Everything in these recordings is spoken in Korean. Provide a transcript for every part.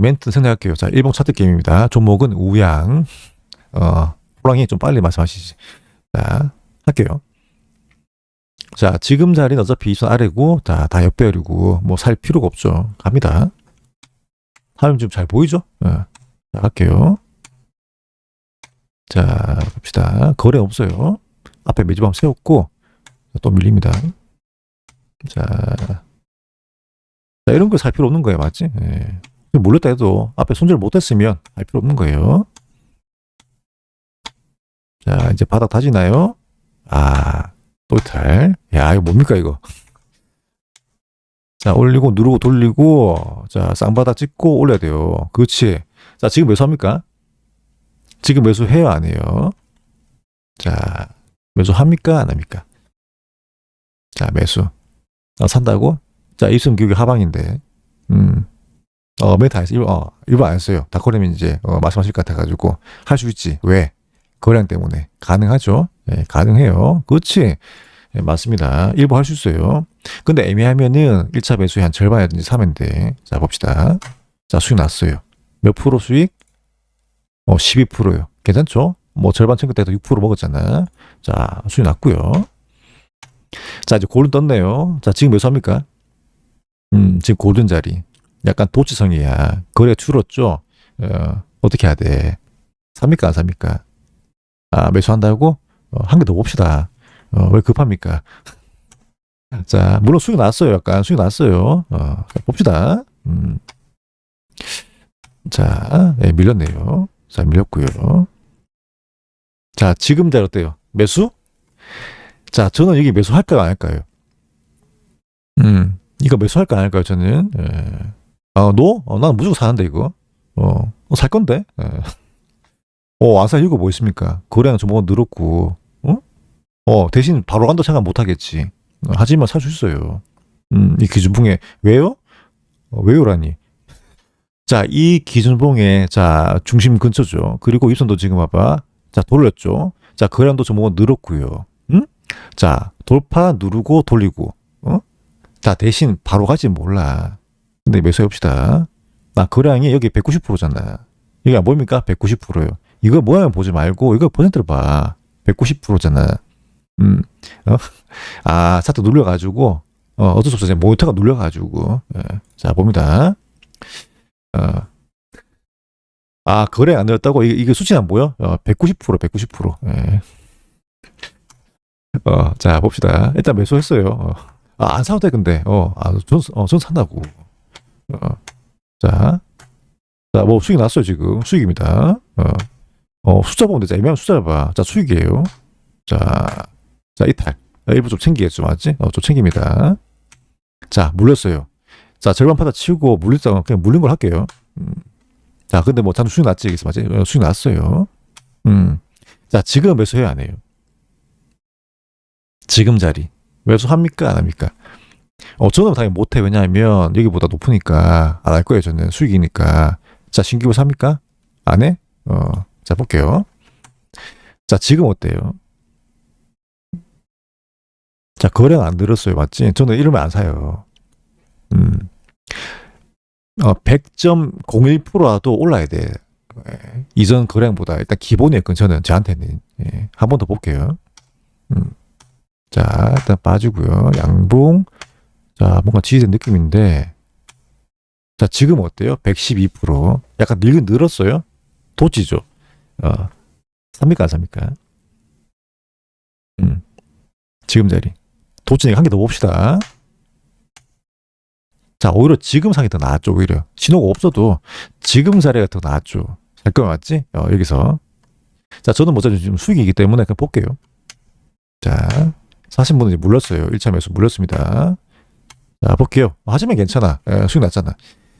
멘트 생략할게요. 자, 일본 차트 게임입니다. 종목은 우양. 어, 호랑이 좀 빨리 말씀하시지. 자, 할게요. 자, 지금 자리는 어차피 이선 아래고, 자, 다 옆배열이고, 뭐 살 필요가 없죠. 갑니다. 화면 좀잘 보이죠? 예. 자, 할게요. 자, 봅시다. 거래 없어요. 앞에 매집함 세웠고, 또 밀립니다. 자, 자 이런 거 살 필요 없는 거예요. 맞지? 예. 몰랐다 해도 앞에 손절 못했으면 할 필요 없는 거예요. 자, 이제 바닥 다지나요? 아, 또탈. 야, 이거 뭡니까, 이거? 자, 올리고, 누르고, 돌리고, 자, 쌍바닥 찍고 올려야 돼요. 그렇지. 자, 지금 매수합니까? 지금 매수해요, 안 해요? 자, 매수합니까? 안 합니까? 자, 매수. 어, 산다고? 자, 입금 기울기 하방인데, 음, 어, 메타 안 했어요. 어, 일본 안 했어요. 닥코렘이 이제, 어, 말씀하실 것 같아가지고, 할 수 있지. 왜? 거래량 때문에. 가능하죠? 예, 가능해요. 그렇지. 예, 맞습니다. 일부 할 수 있어요. 근데 애매하면은 1차 매수의 한 절반이라든지 사면 돼. 자, 봅시다. 자, 수익 났어요. 몇 프로 수익? 어, 12%요. 괜찮죠? 뭐 절반 챙길 때도 6% 먹었잖아. 자, 수익 났고요. 자, 이제 골든 떴네요. 자, 지금 매수합니까? 음, 지금 골든 자리. 약간 도치성이야. 거래 줄었죠? 어, 어떻게 해야 돼? 삽니까? 안 삽니까? 아, 매수한다고? 어, 한개 더 봅시다. 어, 왜 급합니까? 자, 물론 수익 났어요. 약간 수익 났어요. 어, 봅시다. 음. 자, 예, 밀렸네요. 자, 밀렸고요. 자, 지금 잘 어때요? 매수? 자, 저는 여기 매수할까요, 안 할까요? 음, 이거 매수할까, 안 할까요, 저는? 예. 어, 노? 어, 난 무조건 사는데, 이거. 어, 어, 살 건데? 예. 어, 안사 이유가 뭐 있습니까? 거래량 좀뭐 늘었고, 어? 어, 대신 바로 간다 생각 못 하겠지. 어, 하지만 살 수 있어요. 음, 이 기준봉에, 왜요? 어, 왜요라니? 자, 이 기준봉의, 자, 중심 근처죠. 그리고 입선도 지금 봐봐. 자, 돌렸죠. 자, 거래량도 좀뭐 늘었고요. 음? 자, 돌파 누르고 돌리고, 어? 자, 대신 바로 가지 몰라. 근데 매수해봅시다. 나 거래량이 여기 190%잖아. 이게 안 보입니까? 190%요. 이거 모양을 보지 말고 이거 퍼센트를 봐. 190%잖아. 음, 어? 아, 차트 눌려가지고, 어, 어쩔 수 없어. 모니터가 눌려가지고. 예. 자, 봅니다. 어. 아, 거래 안 되었다고? 이게, 이게 수치는 안 보여? 어, 190%, 190%. 예. 어, 자, 봅시다. 일단 매수했어요. 어. 아, 안 사도 돼, 근데. 어, 아, 전, 어, 전 산다고. 어. 자. 자, 뭐 수익 났어요, 지금. 수익입니다. 어. 어, 숫자 보면 되죠. 애매한 숫자를 봐. 자, 수익이에요. 자, 자, 이탈. 자, 일부 좀 챙기겠죠, 맞지? 어, 좀 챙깁니다. 자, 물렸어요. 자, 절반 파다 치우고 물렸다가 그냥 물린 걸 할게요. 음. 자, 근데 뭐, 단순 수익 났지, 이겠어, 맞지? 어, 수익 났어요. 음. 자, 지금 매수해요, 안 해요? 지금 자리. 매수합니까, 안 합니까? 어, 저는 당연히 못해. 왜냐하면, 여기보다 높으니까, 안 할 거예요, 저는. 수익이니까. 자, 신규 삽니까? 안 해? 어, 자, 볼게요. 자, 지금 어때요? 자, 거래가 안 늘었어요. 맞지? 저는 이러면 안 사요. 음. 어, 100.01%라도 올라야 돼. 예. 이전 거래량보다 일단 기본이에요. 저는 저한테는. 예. 한번 더 볼게요. 음. 자, 일단 빠지고요. 양봉. 자, 뭔가 지지된 느낌인데. 자, 지금 어때요? 112%. 약간 늘, 늘었어요? 도지죠. 어, 삽니까, 안 삽니까? 음. 지금 자리. 도지니까 한개 더 봅시다. 자, 오히려 지금 상이 더 낫죠, 오히려. 신호가 없어도 지금 자리가 더 낫죠. 잠깐 맞지? 어, 여기서. 자, 저는 뭐 지금 수익이기 때문에 그냥 볼게요. 자, 사신 분은 이제 물렸어요. 1차 매수 물렸습니다. 자, 볼게요. 하지만 괜찮아. 에, 수익 났잖아.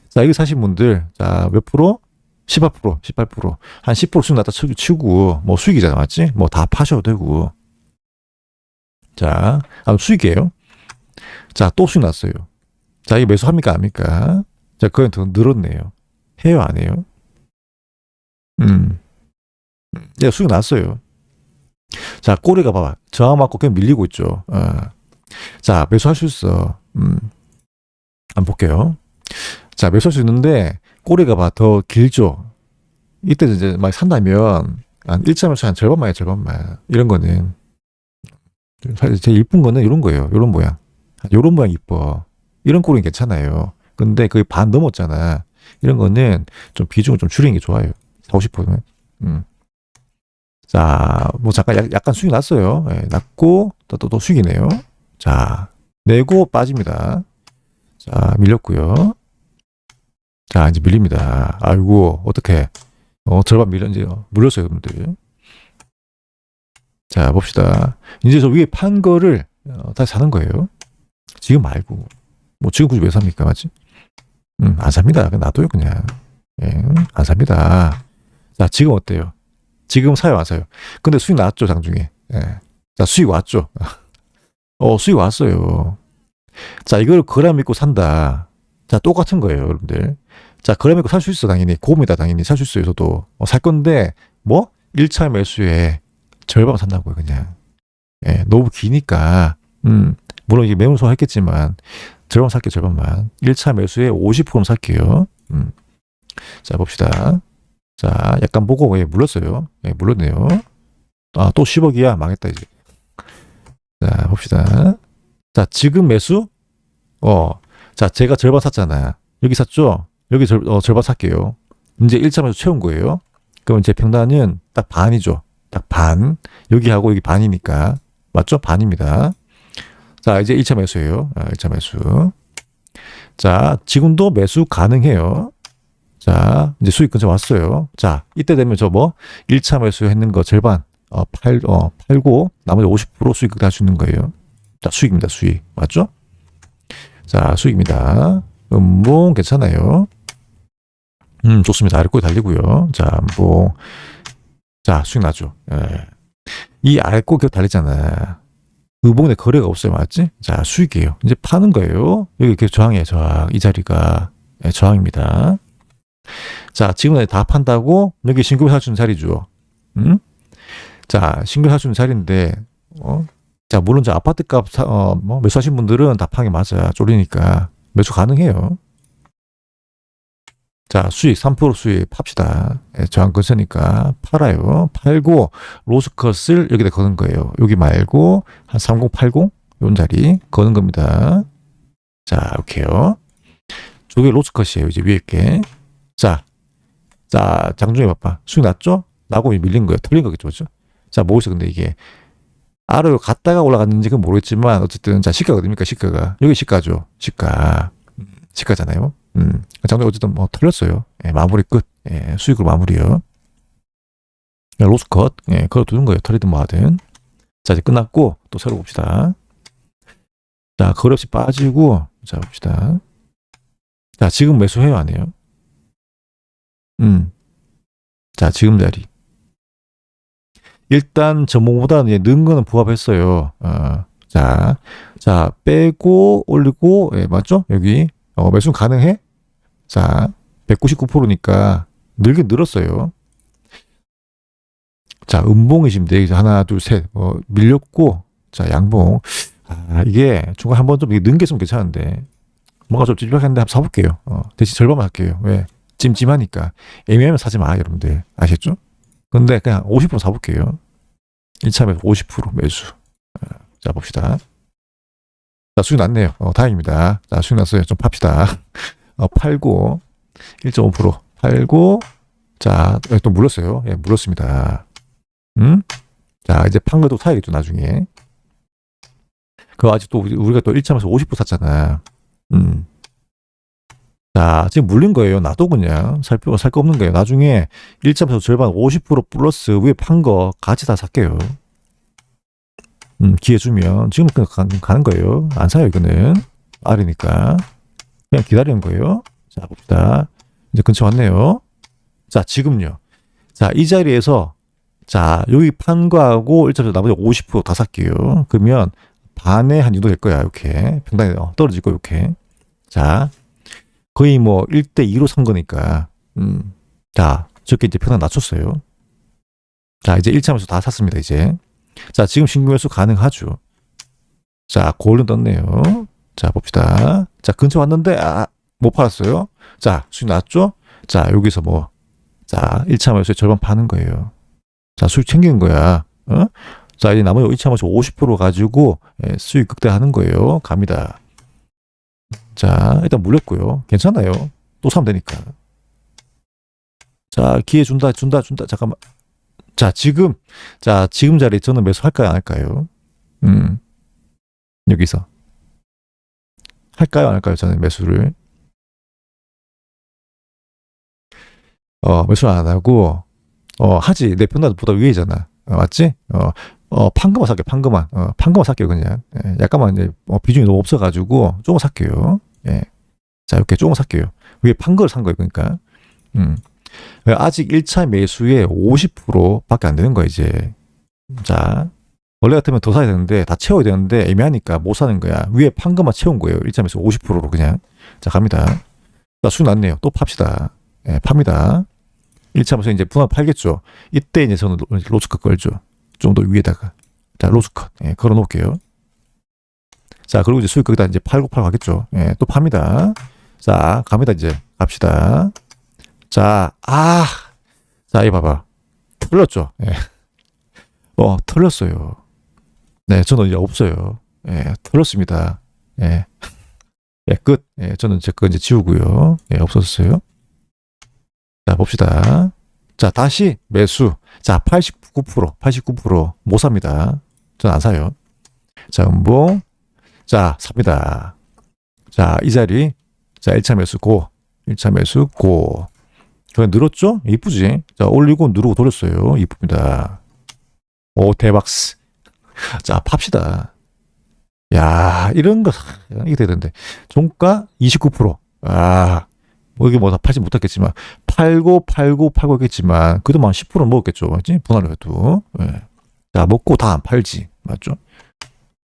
자, 여기 사신 분들, 자, 몇 프로? 18%, 18%. 한 10% 수익 났다 치- 치고, 뭐 수익이잖아, 맞지? 뭐 다 파셔도 되고. 자, 아, 수익이에요. 자, 또 수익 났어요. 자, 이게 매수합니까, 합니까? 자, 그건 더 늘었네요. 해요, 안 해요? 음. 야, 수익 났어요. 자, 꼬리가 봐봐. 저항 맞고 그냥 밀리고 있죠. 어. 자, 매수할 수 있어. 음. 안 볼게요. 자, 매수할 수 있는데, 꼬리가 봐 더 길죠. 이때 이제 막 산다면 한 1차 매수 한 절반만에 절반만 이런 거는 사실 제일 이쁜 거는 이런 거예요. 이런 모양. 이런 모양 이뻐. 이런 꼬리는 괜찮아요. 근데 거의 반 넘었잖아. 이런 거는 좀 비중을 좀 줄이는 게 좋아요. 사고 싶으면. 음. 자, 뭐 잠깐 약, 약간 수익 났어요. 예, 났고 또, 또, 또 수익이네요. 자, 내고 빠집니다. 자, 밀렸고요. 자, 이제 밀립니다. 아이고, 어떻게? 어, 절반 밀렸지. 물렸어요, 여러분들. 자, 봅시다. 이제 저 위에 판 거를 어, 다시 사는 거예요. 지금 말고. 뭐 지금 굳이 왜 삽니까, 맞지? 음, 안 삽니다. 그냥 놔둬요, 그냥. 예, 안 삽니다. 자, 지금 어때요? 지금 사요, 안 사요? 근데 수익 나왔죠, 장중에. 예. 자, 수익 왔죠. 어, 수익 왔어요. 자, 이걸 거래 믿고 산다. 자, 똑같은 거예요, 여러분들. 자, 거래 믿고 살 수 있어, 당연히. 고입니다, 당연히. 살 수 있어요, 저도. 어, 살 건데, 뭐? 1차 매수에 절반 산다고요, 그냥. 예, 너무 기니까. 음, 물론 이게 매물 소화 했겠지만, 절반 살게요, 절반만. 1차 매수에 50% 살게요. 음. 자, 봅시다. 자, 약간 보고, 예, 물렀어요. 예, 물렀네요. 아, 또 10억이야. 망했다, 이제. 자, 봅시다. 자, 지금 매수? 어, 자, 제가 절반 샀잖아. 여기 샀죠? 여기 절, 어, 절반 살게요. 이제 1차 매수 채운 거예요. 그럼 제 평단은 딱 반이죠. 딱 반. 여기하고 여기 반이니까. 맞죠? 반입니다. 자, 이제 1차 매수예요. 아, 1차 매수. 자, 지금도 매수 가능해요. 자, 이제 수익 근처 왔어요. 자, 이때 되면 저 뭐, 1차 매수 했는 거 절반, 어, 팔, 어, 팔고, 나머지 50% 수익 다 주는 거예요. 자, 수익입니다, 수익. 맞죠? 자, 수익입니다. 음봉 괜찮아요. 음, 좋습니다. 아래꼬리 달리고요. 자, 뭐, 자, 수익 나죠. 예. 이 아래꼬리 달리잖아. 의봉에 거래가 없어요. 맞지? 자, 수익이에요. 이제 파는 거예요. 여기 계속 저항이에요, 저항. 이 자리가 예, 저항입니다. 자, 지금은 다 판다고 여기 신규 사주는 자리죠. 음? 자, 신규 사주는 자리인데, 어? 자, 물론 저 아파트 값, 사, 어, 뭐, 매수하신 분들은 다 파는 게 맞아. 쫄리니까. 매수 가능해요. 자, 수익, 3% 수익 팝시다. 예, 저항 근처니까 팔아요. 팔고, 로스컷을 여기다 거는 거예요. 여기 말고, 한 3080? 요 자리 거는 겁니다. 자, 이렇게요. 저게 로스컷이에요. 이제 위에 게. 자, 자, 장중에 봐봐. 수익 났죠? 나고 밀린 거예요. 털린 거겠죠. 그죠? 자, 뭐있어 근데 이게. 아래로 갔다가 올라갔는지 는 모르겠지만, 어쨌든, 자, 시가가 어딥니까? 시가가. 여기 시가죠. 시가. 시가잖아요. 음. 장중에 어쨌든 뭐 털렸어요. 예, 마무리 끝. 예, 수익으로 마무리요. 예, 로스컷. 예, 그거 두는 거예요. 털리든 뭐 하든. 자, 이제 끝났고, 또 새로 봅시다. 자, 거래 없이 빠지고, 자, 봅시다. 자, 지금 매수해요, 안 해요? 음. 자, 지금 자리. 일단 전봉보다 는 거는 부합했어요. 어, 자, 자 빼고 올리고 예, 맞죠? 여기 어, 매수 가능해? 자, 199%니까 늘긴 늘었어요. 자, 음봉이시면 돼. 하나, 둘, 셋. 어, 밀렸고, 자, 양봉. 아, 이게 중간 한번 좀 있으면 괜찮은데. 뭔가 좀 찝찝한데 한번 사볼게요. 어, 대신 절반만 할게요. 왜? 찜찜하니까. 애매하면 사지 마, 여러분들. 아셨죠? 근데 그냥 50% 사볼게요. 1차 매수 50% 매수. 어, 자, 봅시다. 자, 수익 났네요. 어, 다행입니다. 자, 수익 났어요. 좀 팝시다. 어, 팔고, 1.5% 팔고, 자, 또 물었어요. 예, 물었습니다. 음? 자, 이제 판 것도 사야겠죠, 나중에. 그 아직도 우리가 또 1차에서 50% 샀잖아. 음. 자, 지금 물린 거예요. 나도 그냥 살 필요가 살 거 없는 거예요. 나중에 1차에서 절반 50% 플러스 위에 판 거 같이 다 살게요. 음, 기회 주면 지금 그냥 가는 거예요. 안 사요, 이거는. 아래니까. 그냥 기다리는 거예요. 자, 봅시다. 이제 근처 왔네요. 자, 지금요. 자, 이 자리에서 자, 여기 판 거하고 1차에서 나머지 50%다 살게요. 그러면 반에 한 정도 될 거야, 이렇게. 평당이 떨어질 거, 이렇게. 자, 거의 뭐 1대 2로 산 거니까. 음. 자, 저렇게 이제 평당 낮췄어요. 자, 이제 1차면서 다 샀습니다, 이제. 자, 지금 신규 매수 가능하죠. 자, 골든 떴네요. 자, 봅시다. 자, 근처 왔는데, 아, 못 팔았어요. 자, 수익 났죠? 자, 여기서 뭐, 자, 1차 매수에 절반 파는 거예요. 자, 수익 챙기는 거야. 어? 자, 이제 나머지 1차 매수 50% 가지고 예, 수익 극대화하는 거예요. 갑니다. 자, 일단 물렸고요. 괜찮아요. 또 사면 되니까. 자, 기회 준다, 준다, 준다. 잠깐만. 자, 지금, 자, 지금 자리에 저는 매수할까요, 안 할까요? 음, 여기서. 할까요, 안 할까요, 저는 매수를? 어, 매수를 안 하고, 어, 하지. 내 편보다 위에잖아. 어, 맞지? 어, 어, 판금만 살게요, 판금만. 어, 판금만 살게요, 그냥. 예, 약간만 이제, 어, 비중이 너무 없어가지고, 조금 살게요. 예. 자, 이렇게 조금 살게요. 위에 판금을 산 거예요, 그러니까. 음. 아직 1차 매수의 50%밖에 안 되는 거야, 이제. 자, 원래 같으면 더 사야 되는데, 다 채워야 되는데, 애매하니까 못 사는 거야. 위에 판금만 채운 거예요. 1차 매수 50%로 그냥. 자, 갑니다. 자, 수익 났네요. 또 팝시다. 예, 팝니다. 1차 매수 이제 분할 팔겠죠. 이때 이제 저는 로- 로스컷 걸죠. 좀더 위에다가. 자, 로스 컷. 예, 걸어 놓을게요. 자, 그리고 이제 수익 거기다 이제 팔고 팔고 하겠죠. 예, 또 팝니다. 자, 갑니다, 이제. 갑시다. 자, 아. 자, 이 봐봐. 틀렸죠. 예. 어, 틀렸어요. 네, 저는 이제 없어요. 예, 틀렸습니다. 예. 예, 끝. 예, 저는 제 거 이제 지우고요. 예, 없었어요. 자, 봅시다. 자, 다시 매수. 자, 89%, 89%못 삽니다. 전 안 사요. 자, 음봉. 자, 삽니다. 자, 이 자리. 자, 1차 매수 고. 1차 매수 고. 그냥 늘었죠? 이쁘지? 자, 올리고 누르고 돌렸어요. 이쁩니다. 오, 대박스. 자, 팝시다. 야, 이런 거, 이게 되던데. 종가 29%. 아, 뭐 이게 뭐 다 팔지 못했겠지만, 팔고, 팔고, 팔고 했겠지만, 그래도 한10% 먹었겠죠. 맞지? 분할을 해도. 예. 자, 먹고 다 안 팔지. 맞죠?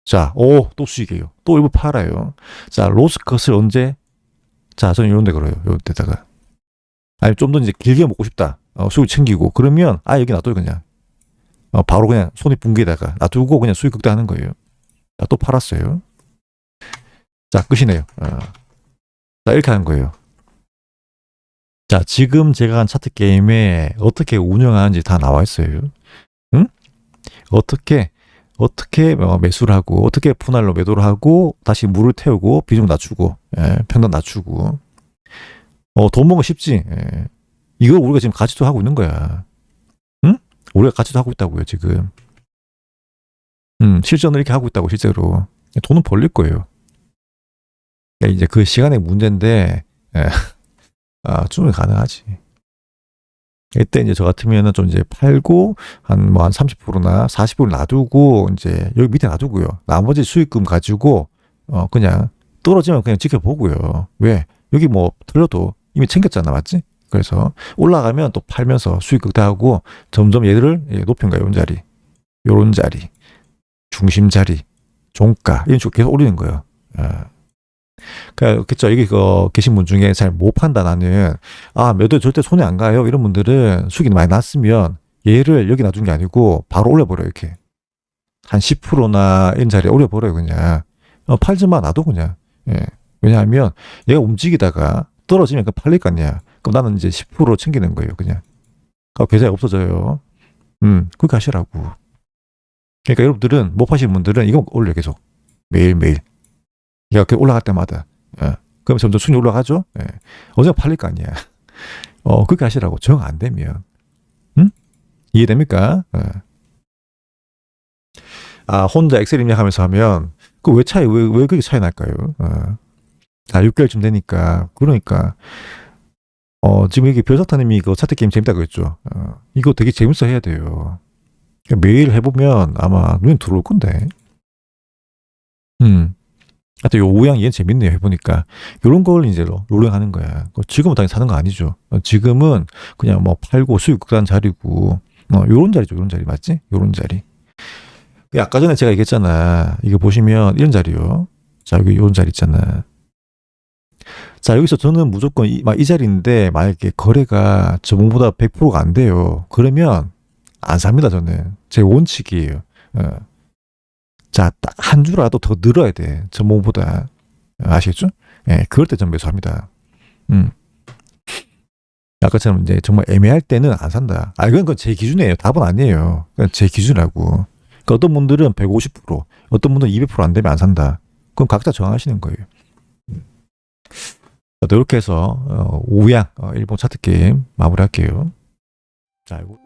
자, 오, 또 수익이에요. 또 일부 팔아요. 자, 로스 컷을 언제? 자, 저는 이런 데 걸어요. 요 데다가. 아니, 좀 더 이제 길게 먹고 싶다. 어, 수익 챙기고. 그러면, 아, 여기 놔둬요, 그냥. 어, 바로 그냥 손이 붕괴에다가 놔두고 그냥 수익 극대하는 거예요. 자, 또 팔았어요. 자, 끝이네요. 어. 자, 이렇게 하는 거예요. 자, 지금 제가 한 차트 게임에 어떻게 운영하는지 다 나와 있어요. 응? 어떻게, 어떻게 어, 매수를 하고, 어떻게 분할로 매도를 하고, 다시 물을 태우고, 비중 낮추고, 예, 평단 낮추고. 어, 돈 버는 거 쉽지. 예. 이걸 우리가 지금 가치도 하고 있는 거야. 응? 우리가 가치도 하고 있다고요, 지금. 음, 실전을 이렇게 하고 있다고, 실제로. 돈은 벌릴 거예요. 예, 이제 그 시간의 문제인데, 예. 아, 충분히 가능하지. 이때 이제 저 같으면은 좀 이제 팔고 한 뭐 한 30%나 40% 놔두고 이제 여기 밑에 놔두고요. 나머지 수익금 가지고 어 그냥 떨어지면 그냥 지켜보고요. 왜? 여기 뭐 틀려도 이미 챙겼잖아, 맞지? 그래서 올라가면 또 팔면서 수익 극대하고 점점 얘들을 예, 높인 거예요, 요 자리. 요런 자리. 중심 자리. 종가 이런 식으로 계속 올리는 거예요. 아. 그렇겠죠. 여기 그 계신 분 중에 잘 못 판단하는 아 매도 절대 손에 안 가요. 이런 분들은 수익이 많이 났으면 얘를 여기 놔둔 게 아니고 바로 올려버려 요 이렇게 한 10%나 이런 자리에 올려버려요 그냥 어, 팔지만 놔도 그냥 예. 왜냐하면 얘가 움직이다가 떨어지면 그 팔릴 거 아니야. 그럼 나는 이제 10% 챙기는 거예요 그냥. 그 계좌에 없어져요. 음 그렇게 하시라고. 그러니까 여러분들은 못 파시는 분들은 이거 올려 계속 매일 매일. 이렇게 올라갈 때마다. 예. 그럼 점점 순위 올라가죠? 예. 언제 팔릴 거 아니야. 어, 그렇게 하시라고. 정 안 되면. 응? 이해됩니까? 예. 아, 혼자 엑셀 입력하면서 하면, 그 왜 차이, 왜, 왜 그렇게 차이 날까요? 어. 아, 6개월쯤 되니까. 그러니까. 어, 지금 이게 별사타님이 그 차트 게임 재밌다고 했죠. 어, 이거 되게 재밌어 해야 돼요. 매일 해보면 아마 눈에 들어올 건데. 음. 하여튼 요 오양 얘는 재밌네요 해보니까. 요런 걸 이제 롤링 하는 거야. 그 지금은 당연히 사는 거 아니죠. 어, 지금은 그냥 뭐 팔고 수익 극단 자리고 뭐 요런 자리죠 요런 자리. 맞지? 요런 자리. 그 아까 전에 제가 얘기했잖아. 이거 보시면 이런 자리요. 자 여기 요런 자리 있잖아. 자 여기서 저는 무조건 이, 막 이 자리인데 만약에 거래가 저번보다 100%가 안 돼요. 그러면 안 삽니다 저는. 제 원칙이에요. 어. 자, 딱 한 주라도 더 늘어야 돼. 전번보다. 아시겠죠? 예, 그럴 때 전 매수합니다. 음. 아까처럼 이제 정말 애매할 때는 안 산다. 아, 이건 제 기준이에요. 답은 아니에요. 그냥 제 기준이라고. 그러니까 어떤 분들은 150%, 어떤 분들은 200%안 되면 안 산다. 그건 각자 정하시는 거예요. 자, 이렇게 해서 어, 우양 어, 일본 차트 게임 마무리할게요. 자, 이거.